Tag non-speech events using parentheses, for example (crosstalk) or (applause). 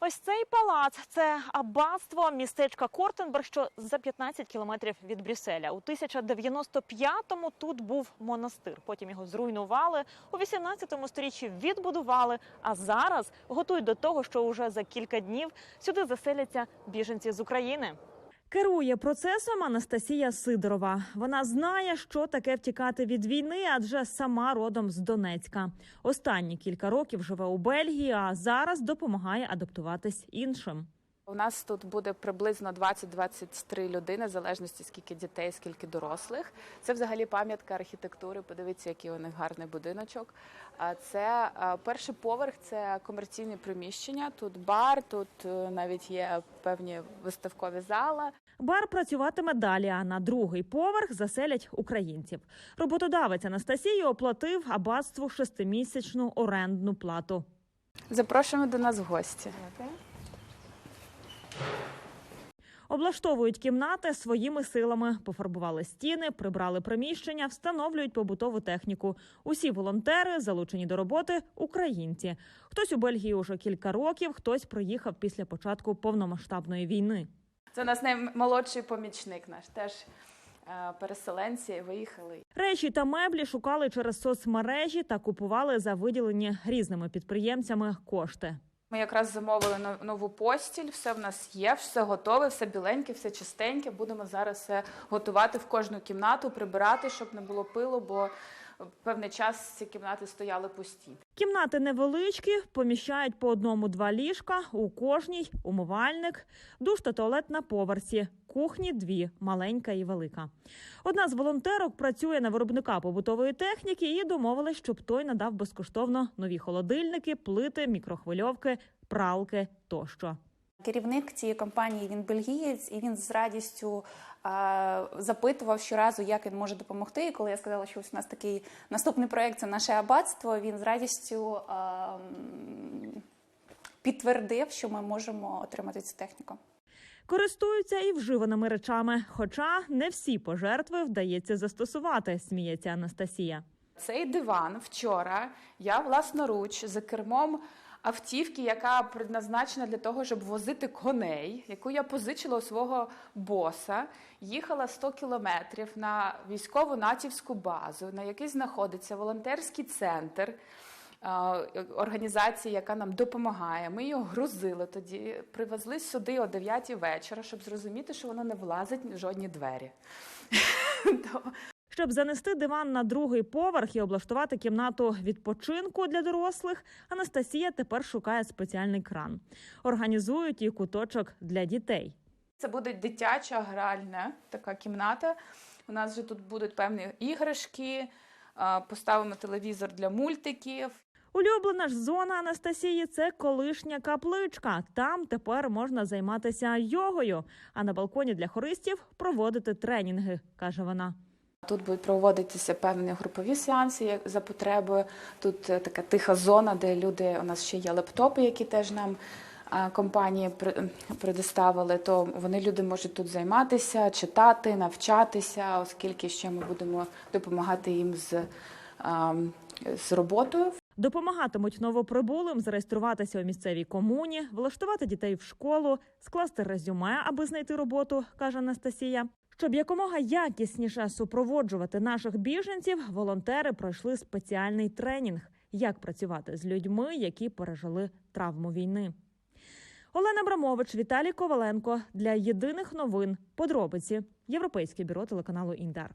Ось цей палац це аббатство містечка Кортенберг, що за 15 кілометрів від Брюсселя. У 1095-му тут був монастир. Потім його зруйнували. У 18 сторіччі відбудували. А зараз готують до того, що уже за кілька днів сюди заселяться біженці з України. Керує процесом Анастасія Сидорова. Вона знає, що таке втікати від війни, адже сама родом з Донецька. Останні кілька років живе у Бельгії, а зараз допомагає адаптуватись іншим. У нас тут буде приблизно 20-23 людини, в залежності скільки дітей, скільки дорослих. Це взагалі пам'ятка архітектури. Подивіться, який у них гарний будиночок. А це перший поверх, це комерційні приміщення. Тут бар, тут е, навіть є певні виставкові зали. Бар працюватиме далі, а на другий поверх заселять українців. Роботодавець Анастасії оплатив аббатству шестимісячну орендну плату. Запрошуємо до нас в гості. Облаштовують кімнати своїми силами, пофарбували стіни, прибрали приміщення, встановлюють побутову техніку. Усі волонтери залучені до роботи українці. Хтось у Бельгії уже кілька років, хтось приїхав після початку повномасштабної війни. Це у нас наймолодший помічник наш, теж е, переселенці виїхали. Речі та меблі шукали через соцмережі та купували за виділені різними підприємцями кошти. Ми якраз замовили нов- нову постіль, все в нас є, все готове, все біленьке, все чистеньке. Будемо зараз все готувати в кожну кімнату, прибирати, щоб не було пилу, бо певний час ці кімнати стояли пусті. Кімнати невеличкі, поміщають по одному-два ліжка, у кожній умивальник, душ та туалет на поверсі, кухні дві, маленька і велика. Одна з волонтерок працює на виробника побутової техніки і домовилась, щоб той надав безкоштовно нові холодильники, плити, мікрохвильовки, пралки тощо. Керівник цієї компанії він бельгієць, і він з радістю е, запитував щоразу, як він може допомогти. І коли я сказала, що ось у нас такий наступний проект це наше аббатство, він з радістю е, підтвердив, що ми можемо отримати цю техніку. Користуються і вживаними речами, хоча не всі пожертви вдається застосувати, сміється Анастасія. Цей диван вчора я власноруч за кермом автівки, яка предназначена для того, щоб возити коней, яку я позичила у свого боса, їхала 100 кілометрів на військову натівську базу, на якій знаходиться волонтерський центр. е, Організації, яка нам допомагає, ми його грузили тоді, привезли сюди о 9 вечора, щоб зрозуміти, що воно не влазить в жодні двері. (laughs) Щоб занести диван на другий поверх і облаштувати кімнату відпочинку для дорослих, Анастасія тепер шукає спеціальний кран. Організують і куточок для дітей. Це буде дитяча гральна така кімната. У нас вже тут будуть певні іграшки, поставимо телевізор для мультиків. Улюблена ж зона Анастасії це колишня капличка. Там тепер можна займатися йогою, а на балконі для хористів проводити тренінги, каже вона. Тут будуть проводитися певні групові сеанси за потребою. Тут е, така тиха зона, де люди у нас ще є лептопи, які теж нам компанії при- предоставили. То вони люди можуть тут займатися, читати, навчатися, оскільки ще ми будемо допомагати їм з, з роботою. Допомагатимуть новоприбулим зареєструватися у місцевій комуні, влаштувати дітей в школу, скласти резюме, аби знайти роботу, каже Анастасія. Щоб якомога якісніше супроводжувати наших біженців, волонтери пройшли спеціальний тренінг, як працювати з людьми, які пережили травму війни. Олена Брамович, Віталій Коваленко для єдиних новин. Подробиці Європейське бюро телеканалу Інтер.